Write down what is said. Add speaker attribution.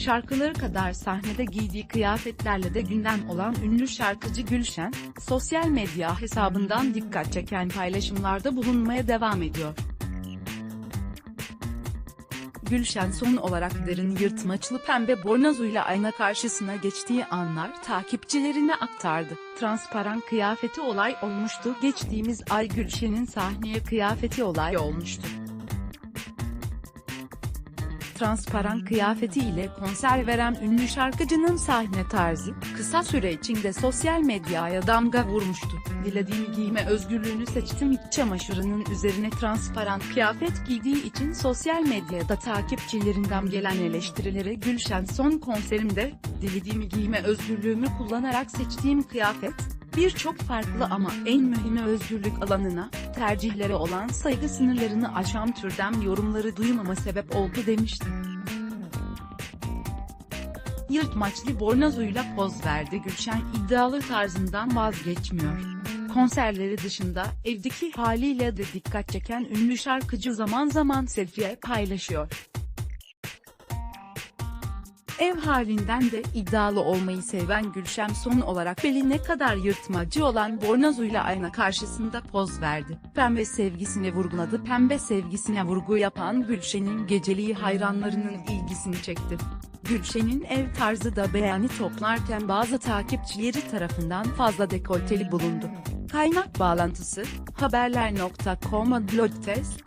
Speaker 1: şarkıları kadar sahnede giydiği kıyafetlerle de gündem olan ünlü şarkıcı Gülşen, sosyal medya hesabından dikkat çeken paylaşımlarda bulunmaya devam ediyor. Gülşen son olarak derin yırtmaçlı pembe bornozuyla ayna karşısına geçtiği anlar takipçilerine aktardı. Transparan kıyafeti olay olmuştu. Geçtiğimiz ay Gülşen'in sahneye kıyafeti olay olmuştu. Transparan kıyafeti ile konser veren ünlü şarkıcının sahne tarzı, kısa süre içinde sosyal medyaya damga vurmuştu. Dilediğim giyme özgürlüğünü seçtim iç çamaşırının üzerine transparan kıyafet giydiği için sosyal medyada takipçilerinden gelen eleştirilere Gülşen son konserimde, dilediğim giyme özgürlüğümü kullanarak seçtiğim kıyafet, birçok farklı ama en mühimi özgürlük alanına, tercihlere olan saygı sınırlarını aşan türden yorumları duymama sebep oldu demişti. Yırtmaçlı bornozuyla poz verdi Gülşen iddialı tarzından vazgeçmiyor. Konserleri dışında evdeki haliyle de dikkat çeken ünlü şarkıcı zaman zaman selfie paylaşıyor. Ev halinden de iddialı olmayı seven Gülşen son olarak beline kadar yırtmacı olan bornozuyla ayna karşısında poz verdi. Pembe sevgisine vurguladı. Pembe sevgisine vurgu yapan Gülşen'in geceliği hayranlarının ilgisini çekti. Gülşen'in ev tarzı da beğeni toplarken bazı takipçileri tarafından fazla dekolteli bulundu. Kaynak bağlantısı, haberler.com blog test